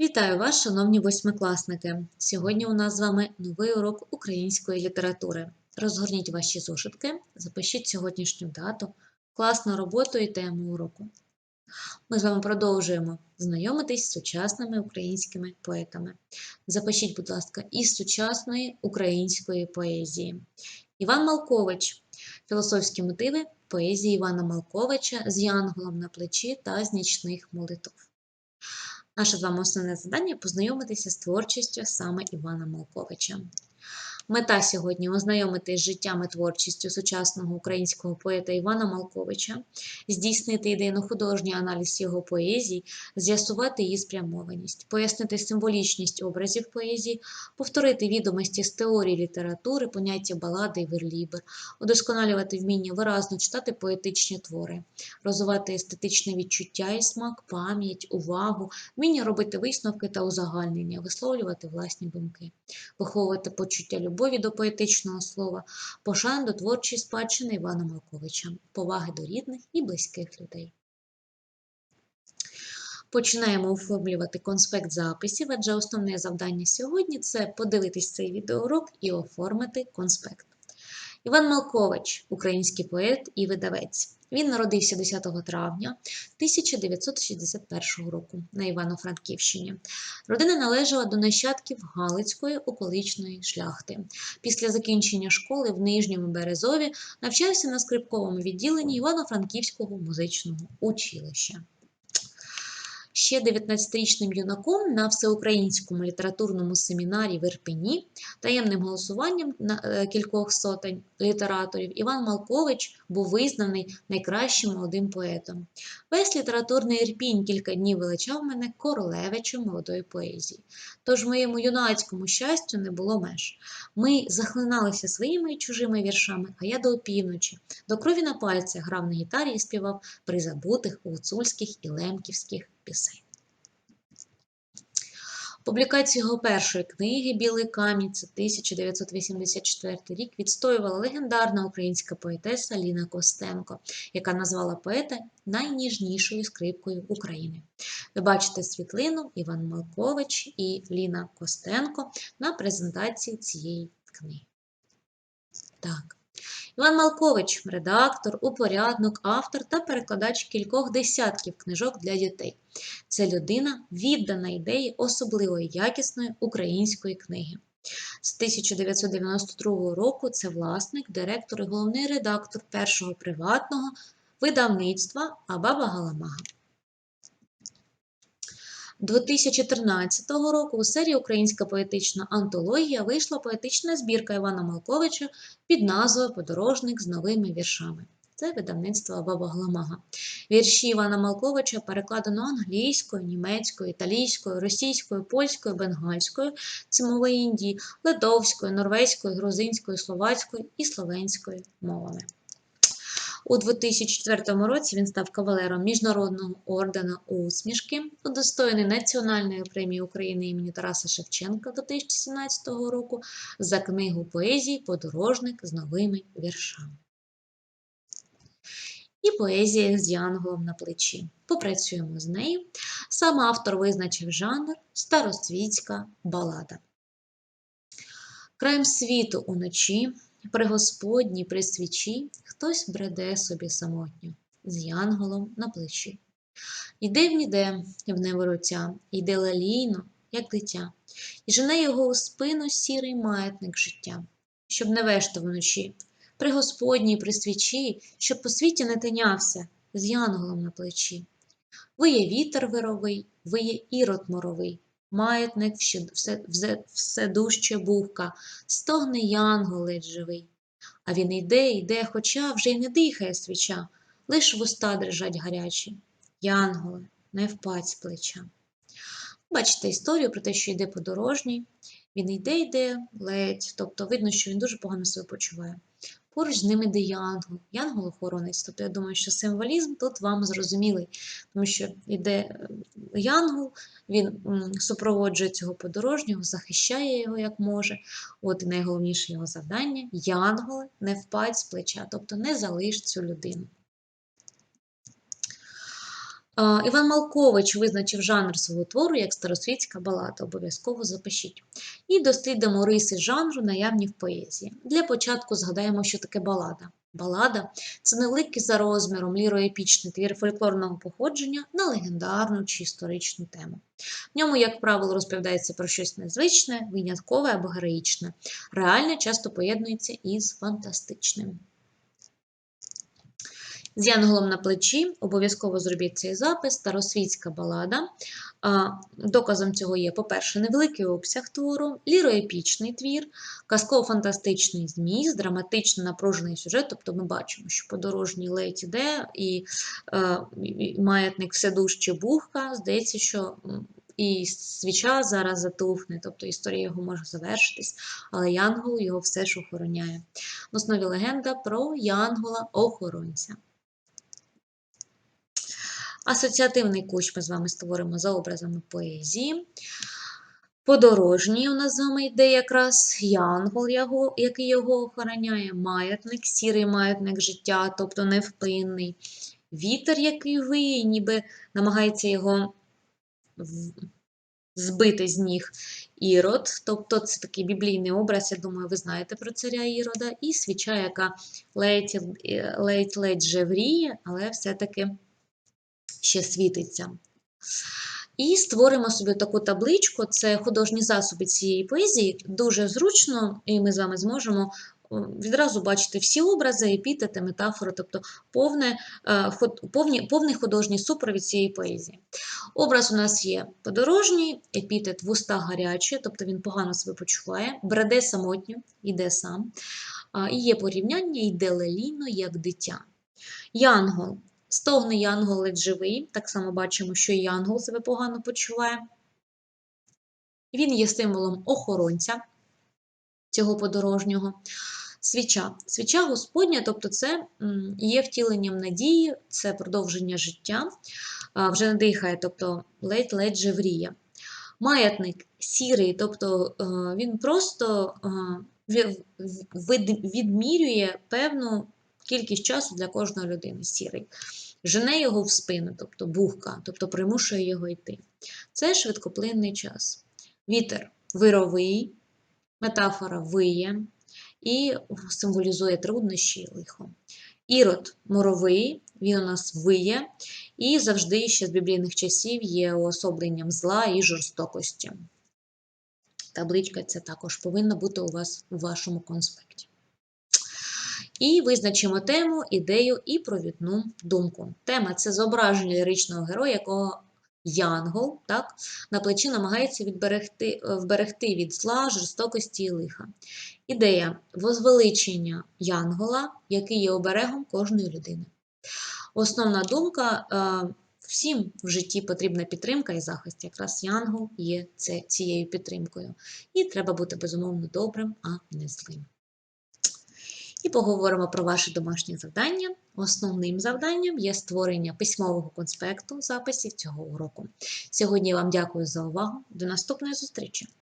Вітаю вас, шановні восьмикласники! Сьогодні у нас з вами новий урок української літератури. Розгорніть ваші зошитки, запишіть сьогоднішню дату, класну роботу і тему уроку. Ми з вами продовжуємо знайомитись з сучасними українськими поетами. Запишіть, будь ласка, із сучасної української поезії. Іван Малкович. Філософські мотиви поезії Івана Малковича з янголом на плечі та з нічних молитв. Наше з вами основне завдання познайомитися з творчістю саме Івана Малковича. Мета сьогодні ознайомитись з життям і творчістю сучасного українського поета Івана Малковича, здійснити ідейно-художній аналіз його поезій, з'ясувати її спрямованість, пояснити символічність образів поезії, повторити відомості з теорії літератури, поняття балади і верлібр, удосконалювати вміння виразно читати поетичні твори, розвивати естетичне відчуття і смак, пам'ять, увагу, вміння робити висновки та узагальнення, висловлювати власні думки, виховувати почуття любові любові до поетичного слова, пошан до творчої спадщини Івана Малковича, поваги до рідних і близьких людей. Починаємо оформлювати конспект записів, адже основне завдання сьогодні це подивитись цей відеоурок і оформити конспект. Іван Малкович, український поет і видавець. Він народився 10 травня 1961 року на Івано-Франківщині. Родина належала до нащадків Галицької околичної шляхти. Після закінчення школи в Нижньому Березові навчався на скрипковому відділенні Івано-Франківського музичного училища. Ще 19-річним юнаком на всеукраїнському літературному семінарі в Ірпені таємним голосуванням е, кількох сотень літераторів Іван Малкович був визнаний найкращим молодим поетом. Весь літературний Ірпінь кілька днів величав мене королевичем молодої поезії. Тож моєму юнацькому щастю не було меж. Ми захлиналися своїми і чужими віршами, а я до опівночі, до крові на пальцях грав на гітарі і співав при забутих гуцульських і лемківських пісень. Публікацію його першої книги Білий камінь це 1984 рік відстоювала легендарна українська поетеса Ліна Костенко, яка назвала поета найніжнішою скрипкою України. Ви бачите світлину Іван Малкович і Ліна Костенко на презентації цієї книги. Так. Іван Малкович редактор, упорядник, автор та перекладач кількох десятків книжок для дітей. Це людина, віддана ідеї особливої якісної української книги. З 1992 року це власник, директор і головний редактор першого приватного видавництва Абаба Галамага. 2013 року у серії Українська поетична антологія вийшла поетична збірка Івана Малковича під назвою Подорожник з новими віршами. Це видавництво Баба Гламага. Вірші Івана Малковича перекладено англійською, німецькою, італійською, російською, польською, бенгальською, це мови Індії, литовською, норвезькою, грузинською, словацькою і словенською мовами. У 2004 році він став кавалером Міжнародного ордена усмішки, удостоєний Національної премії України імені Тараса Шевченка 2017 року за книгу поезії Подорожник з новими віршами. І поезія з янголом на плечі. Попрацюємо з нею. Сам автор визначив жанр старосвітська балада. Краєм світу уночі при Господній при свічі хтось бреде собі самотньо, з янголом на плечі. Йде в ніде в невороття, йде лалійно, як дитя, і жене його у спину сірий маятник життя, щоб не вешти вночі, при Господній при свічі, щоб по світі не тинявся, з янголом на плечі. Виє вітер вировий, виє ірод моровий, маятник все, все, все дужче бувка, стогне янгол ледь живий. А він йде, йде, хоча вже й не дихає свіча, лиш вуста дрижать гарячі. Янголи, не впадь з плеча. Бачите історію про те, що йде подорожній, він йде, йде ледь, тобто видно, що він дуже погано себе почуває. Поруч з ними йде янгол, янгол-охоронець. Тобто, я думаю, що символізм тут вам зрозумілий, тому що йде е, янгол, він супроводжує цього подорожнього, захищає його як може. От найголовніше його завдання янголи не впадь з плеча, тобто не залиш цю людину. Іван Малкович визначив жанр свого твору як старосвітська балада. Обов'язково запишіть. І дослідимо риси жанру, наявні в поезії. Для початку згадаємо, що таке балада. Балада це невеликий за розміром ліроепічний твір фольклорного походження на легендарну чи історичну тему. В ньому, як правило, розповідається про щось незвичне, виняткове або героїчне. Реальне часто поєднується із фантастичним. З янголом на плечі обов'язково зробіть цей запис, старосвітська балада. Доказом цього є, по-перше, невеликий обсяг твору, ліроепічний твір, казково-фантастичний зміст, драматично напружений сюжет. Тобто ми бачимо, що подорожній ледь іде, і, і маятник все дужче бухка. Здається, що і свіча зараз затухне, тобто історія його може завершитись, але Янгол його все ж охороняє. В основі легенда про Янгола-охоронця. Асоціативний кущ ми з вами створимо за образами поезії. Подорожній у нас з вами йде якраз янгол, який його охороняє, маятник, сірий маятник життя, тобто невпинний. Вітер, який виє, ніби намагається його збити з ніг ірод. Тобто це такий біблійний образ, я думаю, ви знаєте про царя Ірода, і свіча, яка ледь-ледь жевріє, але все-таки ще світиться. І створимо собі таку табличку, це художні засоби цієї поезії, дуже зручно, і ми з вами зможемо відразу бачити всі образи, епітети, метафори, тобто повне, е, повні, повний художній супровід цієї поезії. Образ у нас є подорожній, епітет вуста гарячі, тобто він погано себе почуває, бреде самотньо, йде сам. І є порівняння, йде лелійно, як дитя. Янгол Стогне янгол ледь живий, так само бачимо, що і янгол себе погано почуває. Він є символом охоронця цього подорожнього. Свіча. Свіча Господня, тобто це є втіленням надії, це продовження життя, вже не дихає, тобто ледь-ледь жевріє. Маятник сірий, тобто він просто відмірює певну кількість часу для кожної людини сірий. Жене його в спину, тобто бухка, тобто примушує його йти. Це швидкоплинний час. Вітер вировий, метафора виє і символізує труднощі і лихо. Ірод моровий, він у нас виє, і завжди ще з біблійних часів є уособленням зла і жорстокості. Табличка ця також повинна бути у вас у вашому конспекті. І визначимо тему, ідею і провідну думку. Тема це зображення ліричного героя, якого Янгол так, на плечі намагається відберегти, вберегти від зла, жорстокості і лиха. Ідея возвеличення Янгола, який є оберегом кожної людини. Основна думка. Е, всім в житті потрібна підтримка і захист. Якраз Янгол є цією підтримкою. І треба бути безумовно добрим, а не злим і поговоримо про ваше домашнє завдання. Основним завданням є створення письмового конспекту записів цього уроку. Сьогодні я вам дякую за увагу. До наступної зустрічі!